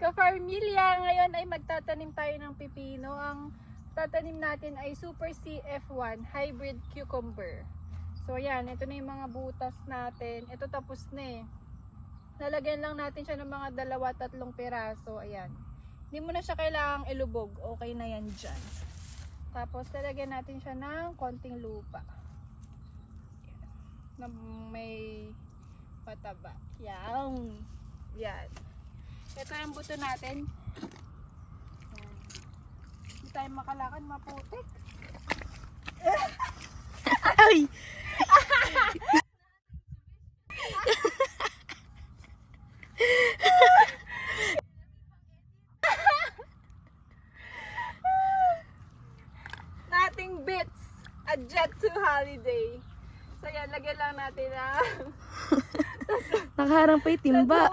Ka-Farmilla, ngayon ay magtatanim tayo ng pipino. Ang tatanim natin ay Super CF1 Hybrid Cucumber. So ayan, ito na yung mga butas natin. Ito tapos na eh. Lalagyan lang natin siya ng mga dalawa, tatlong piraso. Ayan. Hindi mo na siya kailangang ilubog. Okay na yan dyan. Tapos lalagyan natin siya ng konting lupa. Na may pataba. Yan. Yan. Ito yung buto natin. Yan. Hindi tayo makalakad, maputik. Ay! Nating bits. A jet to holiday. So yan, lagyan lang natin ng Nakaharang pa yung timba.